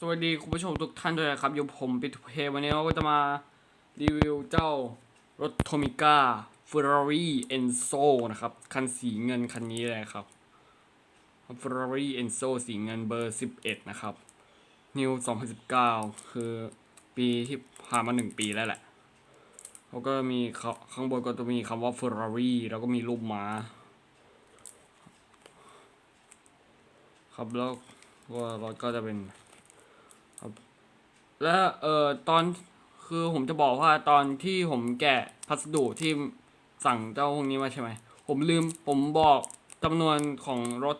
สวัสดีคุณผู้ชมทุกท่านด้วยนะครับ อยู่ผมปิทุเพวันนี้เราก็จะมารีวิวเจ้ารถโทมิก้า Ferrari Enzo นะครับ คันสีเงินคันนี้เลยครับ Ferrari Enzo สีเงินเบอร์ 11 นะครับ New 2019 คือปีที่ผ่านมาหนึ่งปีแล้วแหละแล้วก็มีเขาข้างบนก็จะมีคำว่า Ferrari แล้วก็มีรูปม้า ครับแล้วก็รถก็จะเป็น แล้วเอ่อตอนคือผมจะบอกว่าตอนที่ผมแกะพัสดุที่สั่งเจ้าพวกนี้มาใช่ไหม ผมลืมผมบอกจำนวนของรถ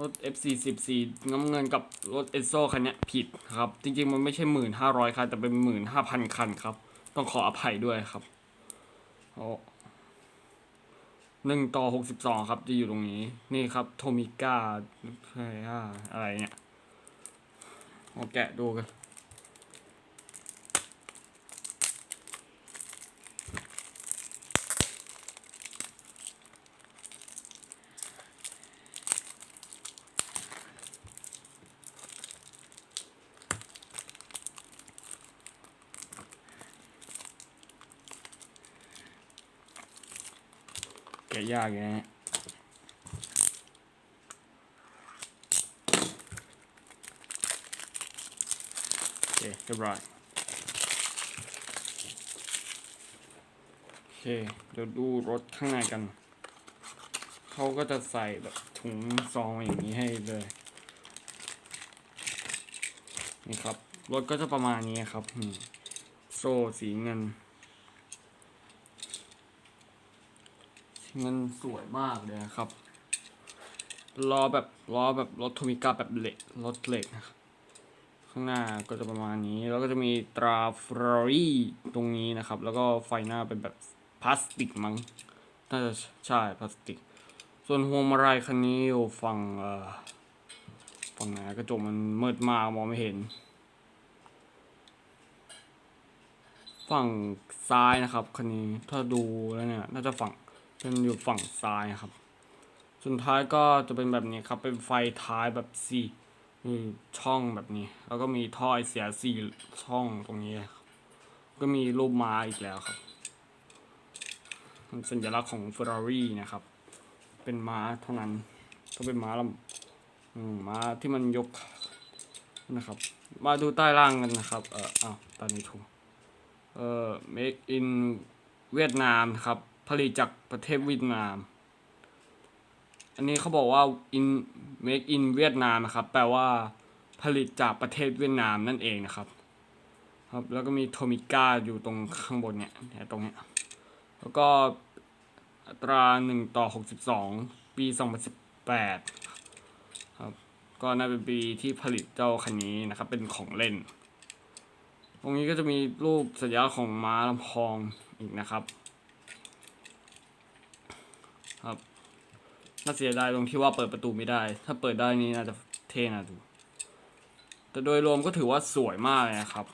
รถ F44 น้ำเงินกับรถเอโซคันนี้ผิดครับ จริงๆ มันไม่ใช่หมื่นห้าร้อยคัน แต่เป็นหมื่นห้าพันคันครับ ต้องขออภัยด้วยครับโอ้หนึ่งต่อหกสิบสองครับ จะอยู่ตรงนี้ นี่ครับ โทมิก้าอะไรเนี่ยมาแกะดูกัน แกะยากอย่างนี้โอเคเรียบร้อยโอเค เดี๋ยวดูรถข้างในกัน เขาก็จะใส่แบบถุงซองอย่างนี้ให้เลย นี่ครับ รถก็จะประมาณนี้ครับ โซ่สีเงิน เงินสวยมากเลยนะครับล้อแบบล้อแบบรถโทมิก้าแบบเหล็กรถเหล็กนะครับข้างหน้าก็จะประมาณนี้ แล้วก็จะมีตราฟรอรี่ตรงนี้นะครับ แล้วก็ไฟหน้าเป็นแบบพลาสติกมั้งน่าจะใช่พลาสติก ส่วนพวงมาลัยคันนี้อยู่ฝั่งเอ่อฝั่งไหนกระจกมันมืดมากมองไม่เห็น ฝั่งซ้ายนะครับคันนี้ถ้าดูแล้วเนี่ยน่าจะฝั่ง เป็นอยู่ฝั่งซ้ายครับสุดท้ายก็จะเป็นแบบนี้ครับ เป็นไฟท้ายแบบสี่ช่องแบบนี้ แล้วก็มีท่อไอเสียสี่ช่องตรงนี้ครับก็มีรูปม้าอีกแล้วครับเป็นสัญลักษณ์ของ Ferrari นะครับ เป็นม้าเท่านั้นก็เป็นม้าลำอืมม้าที่มันยกนะครับ มาดูใต้ล่างกันนะครับ เอออ้าวตอนนี้ถูกเอ่อ make in เวียดนามครับ ผลิตจากประเทศเวียดนาม อันนี้เขาบอกว่า in make in เวียดนามนะครับ แปลว่าผลิตจากประเทศเวียดนามนั่นเองนะครับ ครับ แล้วก็มีโทมิก้าอยู่ตรงข้างบนเนี่ยตรงเนี้ย แล้วก็อัตราหนึ่งต่อหกสิบสองปีสองพันสิบแปดครับ ก็น่าเป็นปีที่ผลิตเจ้าคันนี้นะครับ เป็นของเล่น ตรงนี้ก็จะมีรูปสัญลักษณ์ของม้าลำพองอีกนะครับ ครับ น่าเสียดายตรงที่ว่าเปิดประตูไม่ได้ ถ้าเปิดได้นี่น่าจะเท่นะดู แต่โดยรวมก็ถือว่าสวยมากเลยนะครับ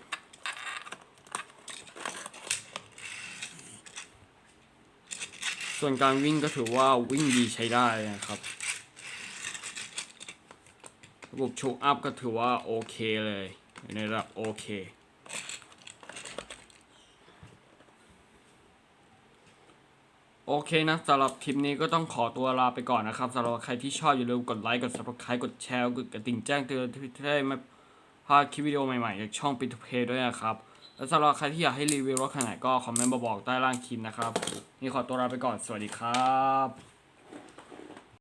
ส่วนการวิ่งก็ถือว่าวิ่งดีใช้ได้นะครับระบบโชคอัพก็ถือว่าโอเคเลย ในระดับโอเค โอเคนะสำหรับคลิปนี้ก็ต้องขอตัวลาไปก่อนนะครับสำหรับใครที่ชอบอย่าลืมกดไลค์กด subscribe กดแชร์กดกระดิ่งแจ้งเตือนที่ได้ม่พลาดคลิปวิดีโอใหม่ๆจากช่องปิทูเพด้วยนะครับ และสำหรับใครที่อยากให้รีวิวรถคันไหนก็คอมเมนต์มาบอกใต้ล่างคลิปนะครับ นี่ขอตัวลาไปก่อนสวัสดีครับ